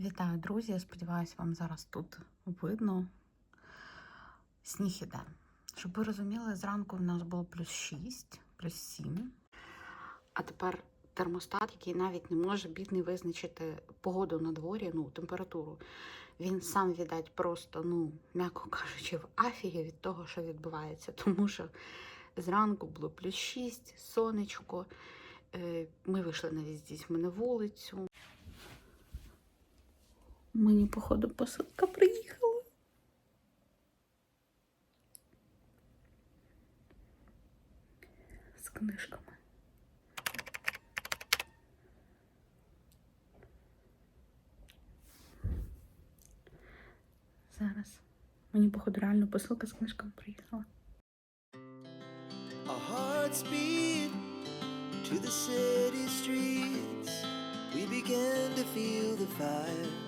Вітаю, друзі! Я сподіваюся, вам зараз тут видно. Сніг іде. Щоб ви розуміли, зранку в нас було плюс 6, плюс 7. А тепер термостат, який навіть не може бідний визначити погоду на дворі, ну, температуру. Він сам, віддать, просто, ну, м'яко кажучи, в афігі від того, що відбувається. Тому що зранку було плюс 6, сонечко. Е, Ми вийшли навіть з на вулицю. Мені, походу, посилка приїхала. З книжками. Зараз. Мені, походу, реально посилка з книжками приїхала. To the city streets. We began to feel the fire.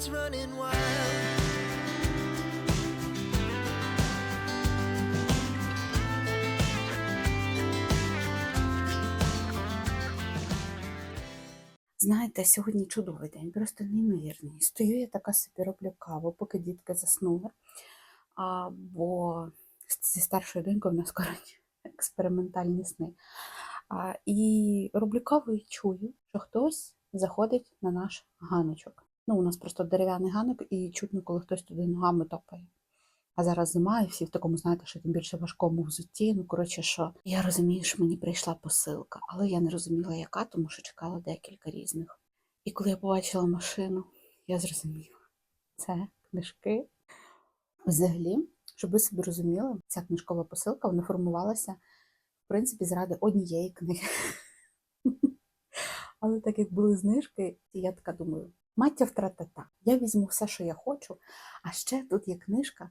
hearts running wild. Знаєте, сьогодні чудовий день, просто неймовірний. Стою я така собі роблю каву, поки дітки заснули. А, бо зі старшою донькою в нас коротше експериментальні сни. А, і роблю каву і чую, що хтось заходить на наш ганочок. Ну, у нас просто дерев'яний ганок, і чутно, коли хтось туди ногами топає. А зараз зима, і всі в такому, знаєте, що тим більше важкому взутті. Ну, коротше, що я розумію, що мені прийшла посилка, але я не розуміла, яка, тому що чекала декілька різних. І коли я побачила машину, я зрозуміла, це книжки. Взагалі, щоб ви собі розуміли, ця книжкова посилка вона формувалася, в принципі, заради однієї книги. Але так як були знижки, я така думаю, маття втратата. Я візьму все, що я хочу, а ще тут є книжка,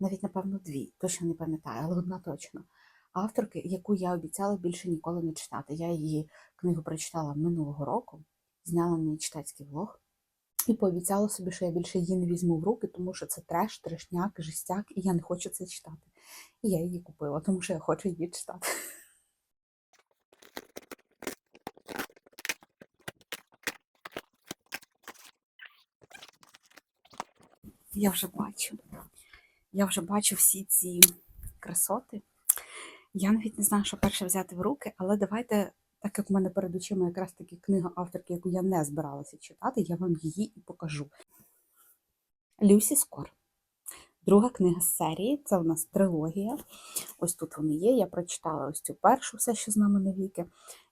навіть, напевно, дві, точно не пам'ятаю, але одна точно. Авторки, яку я обіцяла більше ніколи не читати. Я її книгу прочитала минулого року, зняла неї читацький влог і пообіцяла собі, що я більше її не візьму в руки, тому що це треш, трешняк, жестяк, і я не хочу це читати. І я її купила, тому що я хочу її читати. Я вже бачу. Я вже бачу всі ці красоти. Я навіть не знаю, що перше взяти в руки, але давайте, так як в мене перед очима якраз таки книга авторки, яку я не збиралася читати, я вам її і покажу. Люсі Скор. Друга книга з серії, це у нас трилогія. Ось тут вони є. Я прочитала ось цю першу, все, що з нами навіки.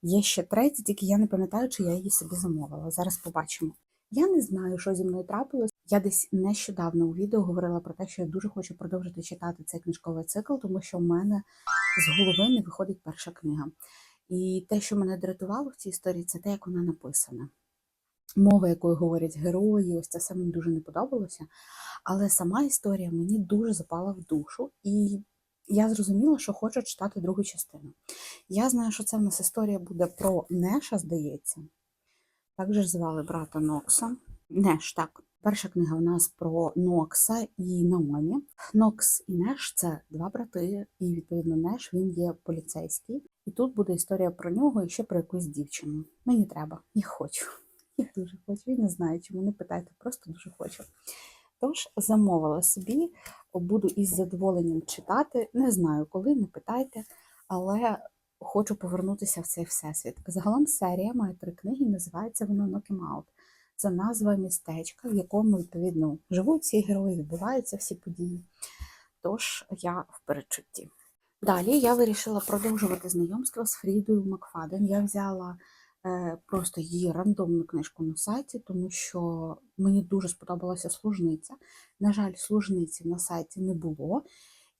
Є ще третя, тільки я не пам'ятаю, чи я її собі замовила. Зараз побачимо. Я не знаю, що зі мною трапилось. Я десь нещодавно у відео говорила про те, що я дуже хочу продовжити читати цей книжковий цикл, тому що в мене з голови не виходить перша книга. І те, що мене дратувало в цій історії, це те, як вона написана. Мова, якою говорять герої, ось це все мені дуже не подобалося. Але сама історія мені дуже запала в душу, і я зрозуміла, що хочу читати другу частину. Я знаю, що це в нас історія буде про Неша, здається. Також звали брата Нокса. Неш, так. Перша книга у нас про Нокса і Наомі. Нокс і Неш це два брати, і відповідно Неш він є поліцейський. І тут буде історія про нього і ще про якусь дівчину. Мені треба, я хочу. Я дуже хочу. Я не знаю, чому не питайте, просто дуже хочу. Тож замовила собі, буду із задоволенням читати. Не знаю коли, не питайте, але хочу повернутися в цей всесвіт. Загалом серія має три книги, називається воно Knock 'em Out. Це назва містечка, в якому, відповідно, живуть всі герої, відбуваються всі події. Тож я в передчутті. Далі я вирішила продовжувати знайомство з Фрідою Макфаден. Я взяла е, просто її рандомну книжку на сайті, тому що мені дуже сподобалася служниця. На жаль, служниці на сайті не було.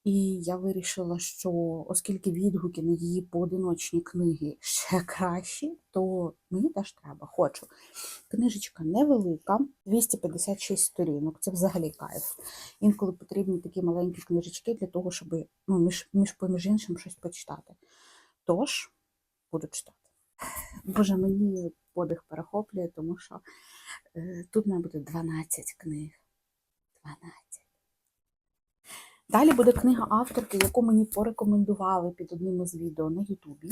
І я вирішила, що оскільки відгуки на її поодиночні книги ще кращі, то мені теж треба. Хочу. Книжечка невелика, 256 сторінок. Це взагалі кайф. Інколи потрібні такі маленькі книжечки для того, щоб ну, між, між поміж іншим щось почитати. Тож, буду читати. Боже, мені подих перехоплює, тому що е, тут має бути 12 книг. 12. Далі буде книга авторки, яку мені порекомендували під одним із відео на Ютубі.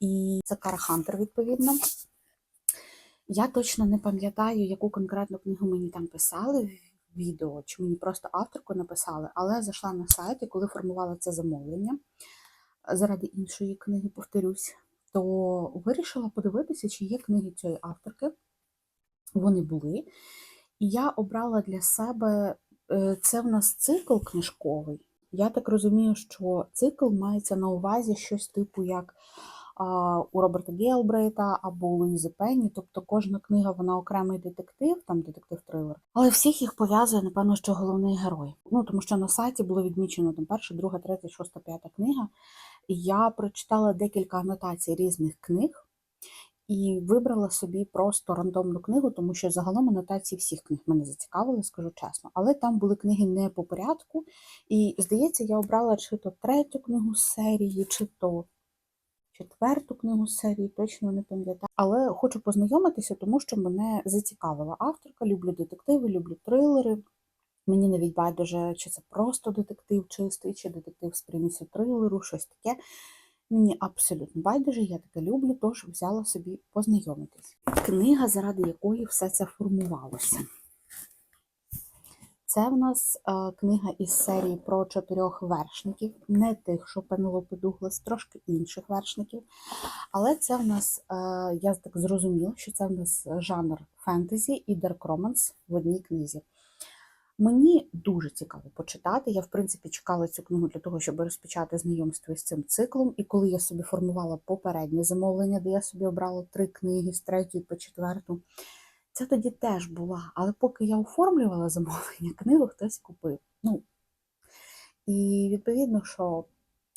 І це Кара Хантер, відповідно. Я точно не пам'ятаю, яку конкретну книгу мені там писали в відео, чи мені просто авторку написали, але зайшла на сайт, і коли формувала це замовлення заради іншої книги, повторюсь, то вирішила подивитися, чи є книги цієї авторки. Вони були. І я обрала для себе це в нас цикл книжковий. Я так розумію, що цикл мається на увазі щось типу як у Роберта Гелбрейта або Луїзи Пенні. Тобто кожна книга вона окремий детектив, там детектив-трилер. Але всіх їх пов'язує, напевно, що головний герой. Ну тому що на сайті було відмічено там перша, друга, третя, шоста, п'ята книга. Я прочитала декілька анотацій різних книг. І вибрала собі просто рандомну книгу, тому що загалом анотації всіх книг мене зацікавили, скажу чесно. Але там були книги не по порядку. І, здається, я обрала чи то третю книгу з серії, чи то четверту книгу з серії, точно не пам'ятаю. Але хочу познайомитися, тому що мене зацікавила авторка. Люблю детективи, люблю трилери. Мені навіть байдуже, чи це просто детектив чистий, чи детектив з примісю трилеру, щось таке. Мені абсолютно байдуже, я таке люблю, тож взяла собі познайомитись. Книга, заради якої все це формувалося. Це в нас е, книга із серії про чотирьох вершників, не тих, що Пенелопи Дуглас, трошки інших вершників. Але це в нас, е, я так зрозуміла, що це в нас жанр фентезі і дарк романс в одній книзі. Мені дуже цікаво почитати. Я, в принципі, чекала цю книгу для того, щоб розпочати знайомство з цим циклом. І коли я собі формувала попереднє замовлення, де я собі обрала три книги з третьої по четверту, це тоді теж була. Але поки я оформлювала замовлення, книгу хтось купив. Ну, і відповідно, що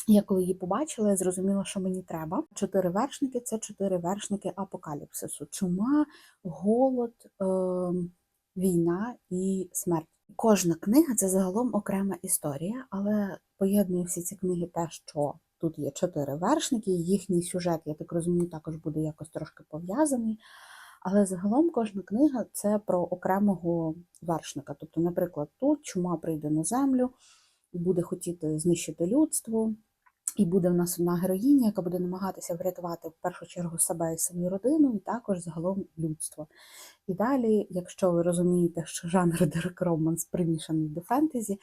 я коли її побачила, я зрозуміла, що мені треба. Чотири вершники це чотири вершники апокаліпсису: чума, голод, е- війна і смерть. Кожна книга це загалом окрема історія, але поєднує всі ці книги те, що тут є чотири вершники, їхній сюжет, я так розумію, також буде якось трошки пов'язаний. Але загалом кожна книга це про окремого вершника. Тобто, наприклад, тут чума прийде на землю, буде хотіти знищити людство, і буде в нас одна героїня, яка буде намагатися врятувати в першу чергу себе і свою родину, і також загалом людство. І далі, якщо ви розумієте, що жанр Дарк Романс примішаний до фентезі,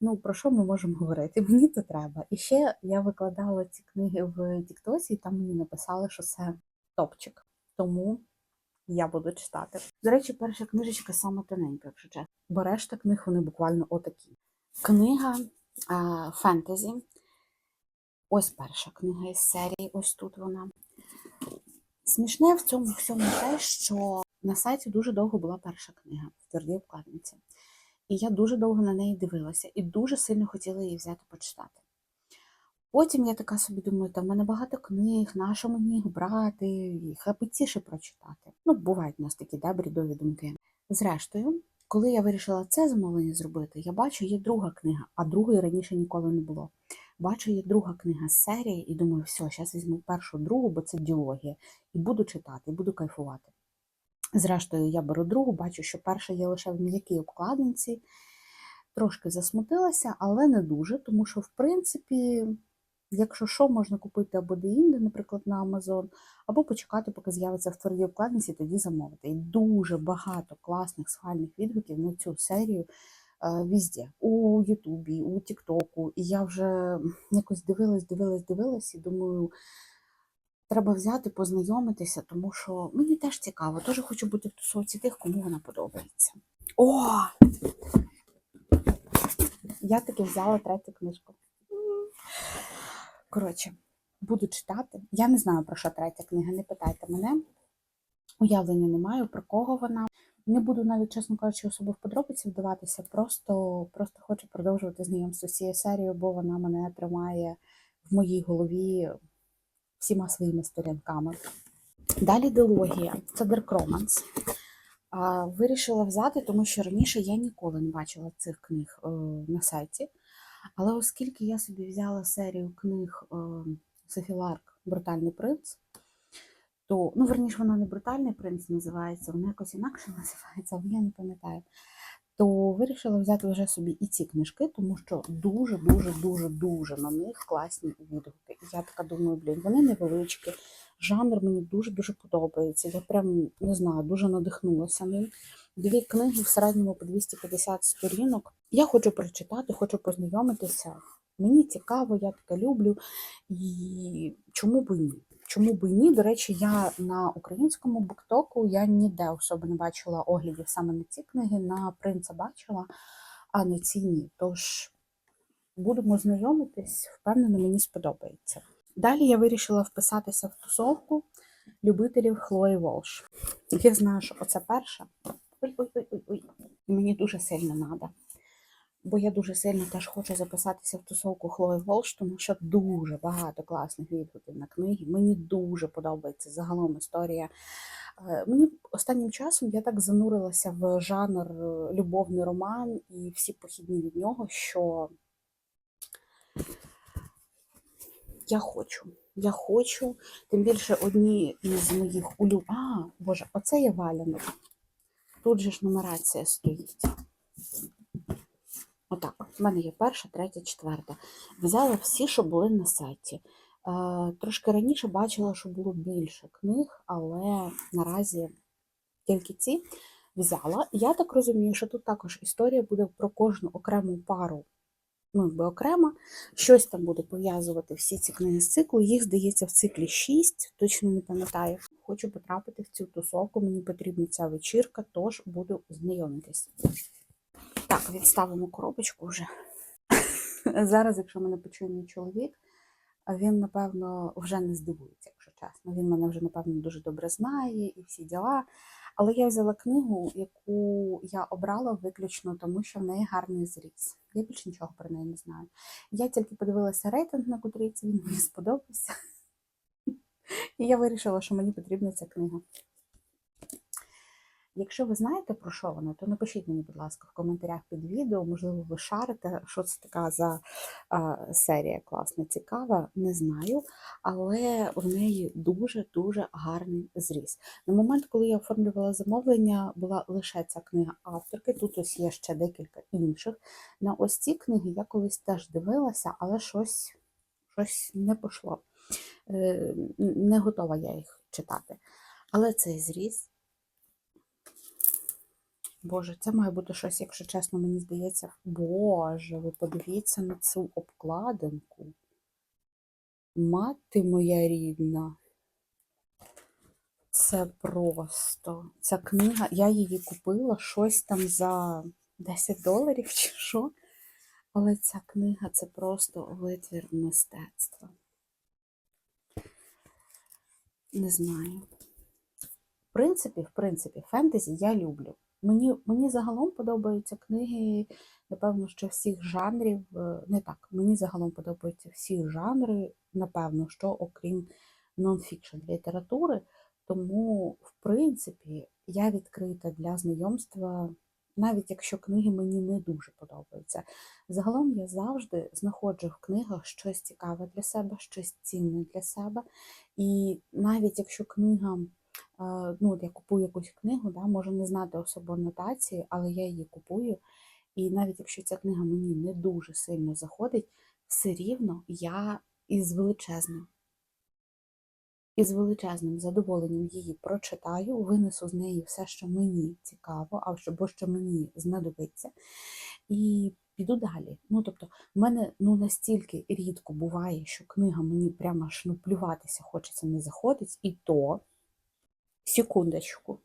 ну про що ми можемо говорити? Мені це треба. І ще я викладала ці книги в Тіктосі, і там мені написали, що це топчик. Тому я буду читати. До речі, перша книжечка саме тоненька, якщо чесно. Бо решта книг вони буквально отакі. Книга а, фентезі. Ось перша книга із серії, ось тут вона. Смішне в цьому всьому те, що на сайті дуже довго була перша книга в твердій обкладинці. І я дуже довго на неї дивилася і дуже сильно хотіла її взяти почитати. Потім я така собі думаю, там в мене багато книг, на мені їх брати, їх апетіше прочитати. Ну, бувають у нас такі да, бредові думки. Зрештою, коли я вирішила це замовлення зробити, я бачу, є друга книга, а другої раніше ніколи не було. Бачу, є друга книга з серії, і думаю, все, зараз візьму першу другу, бо це діологія, і буду читати, буду кайфувати. Зрештою, я беру другу, бачу, що перша є лише в м'якій обкладинці. Трошки засмутилася, але не дуже, тому що, в принципі, якщо що, можна купити або де-інде, наприклад, на Amazon, або почекати, поки з'явиться в твердій обкладинці, тоді замовити. І дуже багато класних схвальних відгуків на цю серію візде, у Ютубі, у Тіктоку. І я вже якось дивилась, дивилась, дивилась і думаю, треба взяти, познайомитися, тому що мені теж цікаво, теж хочу бути в тусовці тих, кому вона подобається. О! Я таки взяла третю книжку. Коротше, буду читати. Я не знаю, про що третя книга, не питайте мене. Уявлення не маю, про кого вона. Не буду навіть, чесно кажучи, особо в подробиці вдаватися, просто, просто хочу продовжувати знайомство з цією серією, бо вона мене тримає в моїй голові всіма своїми сторінками. Далі дилогія, це Dark Romance. Вирішила взяти, тому що раніше я ніколи не бачила цих книг е, на сайті. Але оскільки я собі взяла серію книг е, Софі Брутальний принц, то, ну, верніше, вона не брутальний принц називається, вона якось інакше називається, але я не пам'ятаю. То вирішила взяти вже собі і ці книжки, тому що дуже, дуже, дуже, на них класні відгуки. Я така думаю, блін, вони невеличкі. Жанр мені дуже-дуже подобається. Я прям не знаю, дуже надихнулася ним. Дві книги в середньому по 250 сторінок. Я хочу прочитати, хочу познайомитися. Мені цікаво, я таке люблю. І чому б і ні? Чому б і ні? До речі, я на українському буктоку я ніде особо не бачила оглядів саме на ці книги. На принца бачила, а на ці ні. Тож будемо знайомитись, впевнена, мені сподобається. Далі я вирішила вписатися в тусовку любителів Хлої Волш. Я знаю, що оце перша. Ой-ой-ой-ой. Мені дуже сильно треба. Бо я дуже сильно теж хочу записатися в тусовку Хлої Волш, тому що дуже багато класних відгуків на книги. Мені дуже подобається загалом історія. Е, Мені останнім часом я так занурилася в жанр е, любовний роман і всі похідні від нього, що я хочу. Я хочу. Тим більше одні із моїх улюб... А, Боже, оце є валянок. Тут же ж нумерація стоїть. Отак, в мене є перша, третя, четверта. Взяла всі, що були на сайті. Е, трошки раніше бачила, що було більше книг, але наразі тільки ці взяла. Я так розумію, що тут також історія буде про кожну окрему пару, ну, якби окремо. Щось там буде пов'язувати всі ці книги з циклу. Їх, здається, в циклі 6, точно не пам'ятаю. Хочу потрапити в цю тусовку, мені потрібна ця вечірка, тож буду знайомитись. Так, відставимо коробочку вже. Зараз, якщо мене почує мій чоловік, він, напевно, вже не здивується, якщо чесно. Він мене вже, напевно, дуже добре знає і всі діла. Але я взяла книгу, яку я обрала виключно тому, що в неї гарний зріз. Я більше нічого про неї не знаю. Я тільки подивилася рейтинг на котрійці, він мені сподобався. І я вирішила, що мені потрібна ця книга. Якщо ви знаєте про що вона, то напишіть мені, будь ласка, в коментарях під відео. Можливо, ви шарите, що це така за серія класна, цікава, не знаю. Але в неї дуже-дуже гарний зріз. На момент, коли я оформлювала замовлення, була лише ця книга авторки. Тут ось є ще декілька інших. На ось ці книги я колись теж дивилася, але щось, щось не пішло. Е, Не готова я їх читати. Але цей зріз. Боже, це має бути щось, якщо чесно, мені здається. Боже, ви подивіться на цю обкладинку. Мати моя рідна. Це просто. Ця книга, я її купила щось там за 10 доларів чи що. Але ця книга це просто витвір мистецтва. Не знаю. В принципі, в принципі, фентезі я люблю. Мені, мені загалом подобаються книги, напевно, що всіх жанрів, е, не так, мені загалом подобаються всі жанри, напевно, що окрім нонфікшн літератури. Тому, в принципі, я відкрита для знайомства, навіть якщо книги мені не дуже подобаються. Загалом я завжди знаходжу в книгах щось цікаве для себе, щось цінне для себе. І навіть якщо книга ну, от я купую якусь книгу, да, можу не знати особо анотації, але я її купую. І навіть якщо ця книга мені не дуже сильно заходить, все рівно я із величезним, із величезним задоволенням її прочитаю, винесу з неї все, що мені цікаво, або що, мені знадобиться, і піду далі. Ну, тобто, в мене ну, настільки рідко буває, що книга мені прямо аж ну, плюватися хочеться, не заходить, і то. Секундочку.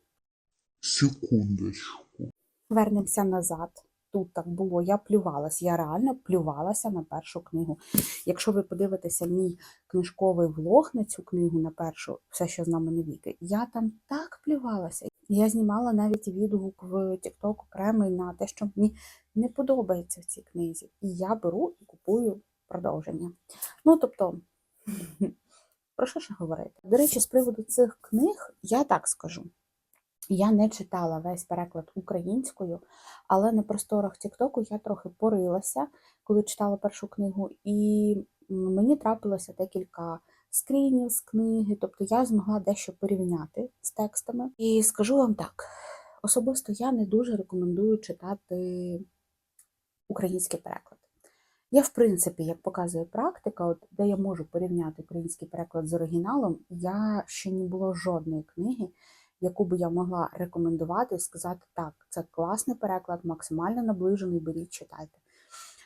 Секундочку. Вернемося назад. тут так було, я плювалась. Я реально плювалася на першу книгу. Якщо ви подивитеся мій книжковий влог на цю книгу, на першу, все, що з нами навіки, я там так плювалася. Я знімала навіть відгук в TikTok окремий на те, що мені не подобається в цій книзі. І я беру і купую продовження. Ну, тобто, про що ще говорити? До речі, з приводу цих книг, я так скажу. Я не читала весь переклад українською, але на просторах Тіктоку я трохи порилася, коли читала першу книгу, і мені трапилося декілька скрінів з книги, тобто я змогла дещо порівняти з текстами. І скажу вам так: особисто я не дуже рекомендую читати український переклад. Я, в принципі, як показує практика, от де я можу порівняти український переклад з оригіналом, я ще не було жодної книги, яку би я могла рекомендувати і сказати, так, це класний переклад, максимально наближений, беріть, читайте.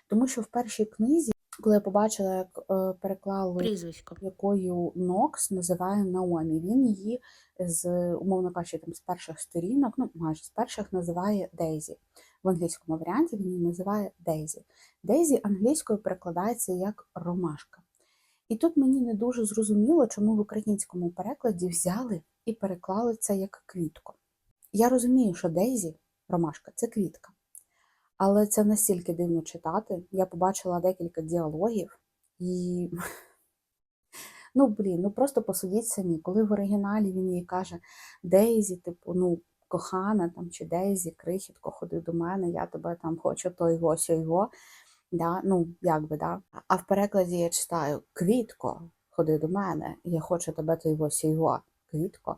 Тому що в першій книзі, коли я побачила, як е, переклали Прізвисько. якою Нокс називає Наомі. Він її з, умовно кажучи, там з перших сторінок, ну майже з перших називає Дейзі. В англійському варіанті він її називає Дейзі. Дейзі англійською перекладається як ромашка. І тут мені не дуже зрозуміло, чому в українському перекладі взяли і переклали це як квітку. Я розумію, що Дейзі, ромашка, це квітка. Але це настільки дивно читати. Я побачила декілька діалогів і Ну, блін, ну просто посудіть самі, коли в оригіналі він їй каже Дейзі, типу, ну, кохана там, чи Дейзі, крихітко, ходи до мене, я тебе там хочу то його, сьо його. Да? Ну, як би, да? А в перекладі я читаю Квітко, ходи до мене, я хочу тебе то його, сьо. Квітко.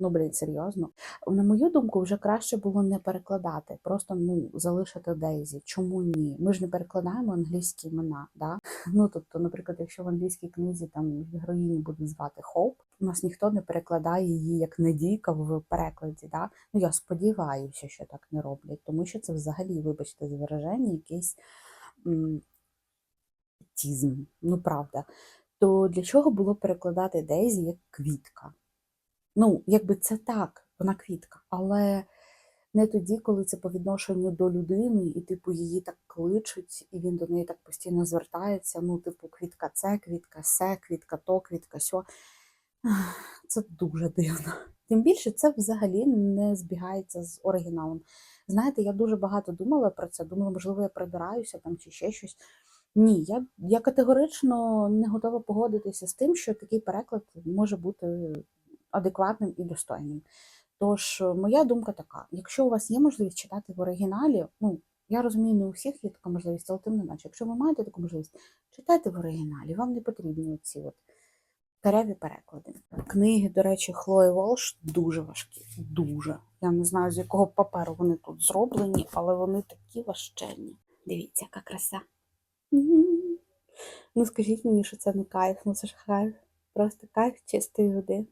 Ну, блін, серйозно. На мою думку, вже краще було не перекладати, просто ну, залишити Дейзі. Чому ні? Ми ж не перекладаємо англійські імена, да? Ну, тобто, наприклад, якщо в англійській книзі там героїні будуть звати Хоуп, у нас ніхто не перекладає її як Надійка в перекладі. Да? Ну, я сподіваюся, що так не роблять, тому що це взагалі, вибачте, за вираження, якийсь тізм, ну правда. То для чого було перекладати Дейзі як квітка? Ну, якби це так, вона квітка, але не тоді, коли це по відношенню до людини, і, типу, її так кличуть, і він до неї так постійно звертається. Ну, типу, квітка це, квітка се, квітка то, квітка сьо. Це дуже дивно. Тим більше це взагалі не збігається з оригіналом. Знаєте, я дуже багато думала про це, думала, можливо, я прибираюся там чи ще щось. Ні, я, я категорично не готова погодитися з тим, що такий переклад може бути адекватним і достойним. Тож, е, моя думка така: якщо у вас є можливість читати в оригіналі, ну я розумію, не у всіх є така можливість, але тим не менше, якщо ви маєте таку можливість, читайте в оригіналі, вам не потрібні оці от каряві переклади. Книги, до речі, Хлої Волш дуже важкі. Дуже. Я не знаю, з якого паперу вони тут зроблені, але вони такі важченні. Дивіться, яка краса. Ну, скажіть мені, що це не кайф, ну це ж кайф. Просто кайф чистої води.